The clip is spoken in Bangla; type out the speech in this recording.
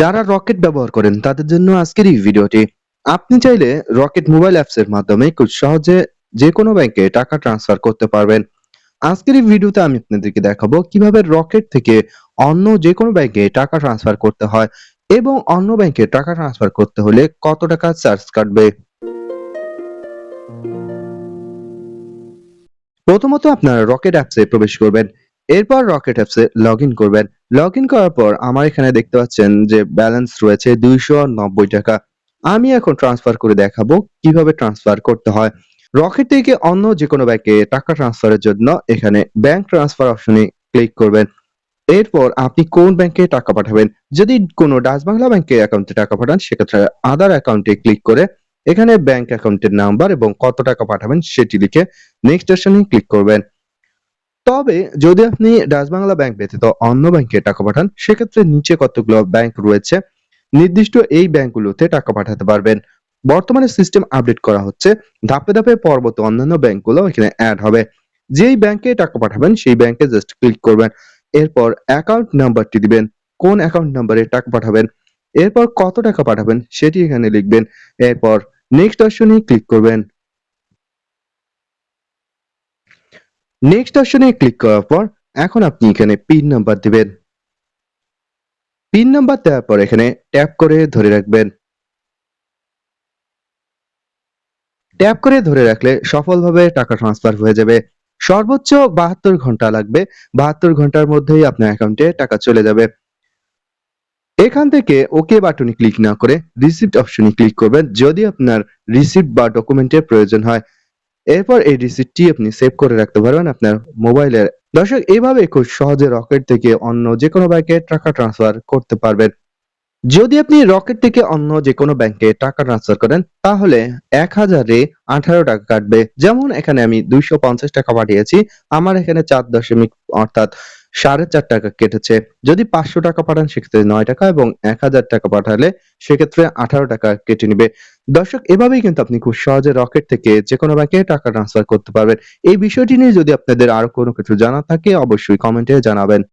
যারা রকেট ব্যবহার করেন, তাদের জন্য আজকের এই ভিডিওটি। আপনি চাইলে রকেট মোবাইল অ্যাপস এর মাধ্যমে খুব সহজে যে কোনো ব্যাংকে টাকা ট্রান্সফার করতে পারবেন। আজকের এই ভিডিওতে আমি আপনাদেরকে দেখাবো কীভাবে রকেট থেকে অন্য যে কোনো ব্যাংকে টাকা ট্রান্সফার করতে হয় এবং অন্য ব্যাংকে টাকা ট্রান্সফার করতে হলে কত টাকা চার্জ কাটবে। প্রথমত আপনারা রকেট অ্যাপসে প্রবেশ করবেন, এরপর রকেট অ্যাপসে লগ করবেন। লগ ইন করার পর আমার এখানে দেখতে পাচ্ছেন যে ব্যালেন্স রয়েছে দুইশো নব্বই টাকা। আমি এখন ট্রান্সফার করে দেখাবো কীভাবে ট্রান্সফার করতে হয়। রকেট থেকে অন্য যে কোনো ব্যাংকে টাকা ট্রান্সফারের জন্য এখানে ব্যাংক ট্রান্সফার অপশনে ক্লিক করবেন। এরপর আপনি কোন ব্যাংকে টাকা পাঠাবেন? যদি কোনো ডাচ বাংলা ব্যাংকের অ্যাকাউন্টে টাকা পাঠান, সেক্ষেত্রে আদার অ্যাকাউন্টে ক্লিক করে এখানে ব্যাংক অ্যাকাউন্টের নাম্বার এবং কত টাকা পাঠাবেন সেটি লিখে নেক্সট অপশনে ক্লিক করবেন। তবে যদি আপনি ডাচ বাংলা ব্যাংক ব্যতীত অন্য ব্যাংকে টাকা পাঠান, সেক্ষেত্রে নিচে কতগুলো ব্যাংক রয়েছে, নির্দিষ্ট এই ব্যাংকগুলোতে টাকা পাঠাতে পারবেন। বর্তমানে সিস্টেম আপডেট করা হচ্ছে, ধাপে ধাপে পরবর্তী অন্যান্য ব্যাংকগুলো এখানে অ্যাড হবে। যেই ব্যাংকে টাকা পাঠাবেন, সেই ব্যাংকে জাস্ট ক্লিক করবেন, এরপর অ্যাকাউন্ট নাম্বারটি দিবেন, কোন অ্যাকাউন্ট নাম্বারে টাকা পাঠাবেন, এরপর কত টাকা পাঠাবেন, সেটি এখানে লিখবেন, এরপর নেক্সট অপশনে ক্লিক করবেন। নেক্সট অপশনে ক্লিক করার পর এখন আপনি এখানে পিন নাম্বার দিবেন। পিন নাম্বার দেওয়ার পর এখানে ট্যাপ করে ধরে রাখবেন। ট্যাপ করে ধরে রাখলে সফলভাবে টাকা ট্রান্সফার হয়ে যাবে। সর্বোচ্চ বাহাত্তর ঘণ্টা লাগবে। বাহাত্তর ঘণ্টার মধ্যেই আপনার অ্যাকাউন্টে টাকা চলে যাবে। এখান থেকে ওকে বাটনে ক্লিক না করে রিসিপ্ট অপশনে ক্লিক করবেন। যদি আপনার রিসিপ্ট বা ডকুমেন্টের প্রয়োজন হয় এরপর এই রিসিপ্টটি আপনি সেভ করে রাখতে পারবেন আপনার মোবাইলের দর্শক এইভাবে খুব সহজে রকেট থেকে অন্য যে কোনো ব্যাংকে টাকা ট্রান্সফার করতে পারবেন। যদি আপনি রকেট থেকে অন্য যে কোনো ব্যাংকে টাকা ট্রান্সফার করেন, তাহলে এক হাজারে আঠারো টাকা কাটবে। যেমন এখানে আমি দুইশো পঞ্চাশ টাকা পাঠিয়েছি, আমার এখানে চার দশমিক, অর্থাৎ সাড়ে চার টাকা কেটেছে। যদি পাঁচশো টাকা পাঠান, সেক্ষেত্রে নয় টাকা এবং এক হাজার টাকা পাঠালে সেক্ষেত্রে আঠারো টাকা কেটে নিবে। দর্শক, এভাবেই কিন্তু আপনি খুব সহজে রকেট থেকে যে কোনো ব্যাংকে টাকা ট্রান্সফার করতে পারবেন। এই বিষয়টি নিয়ে যদি আপনাদের আরও কোনো কিছু জানা থাকে, অবশ্যই কমেন্টে জানাবেন।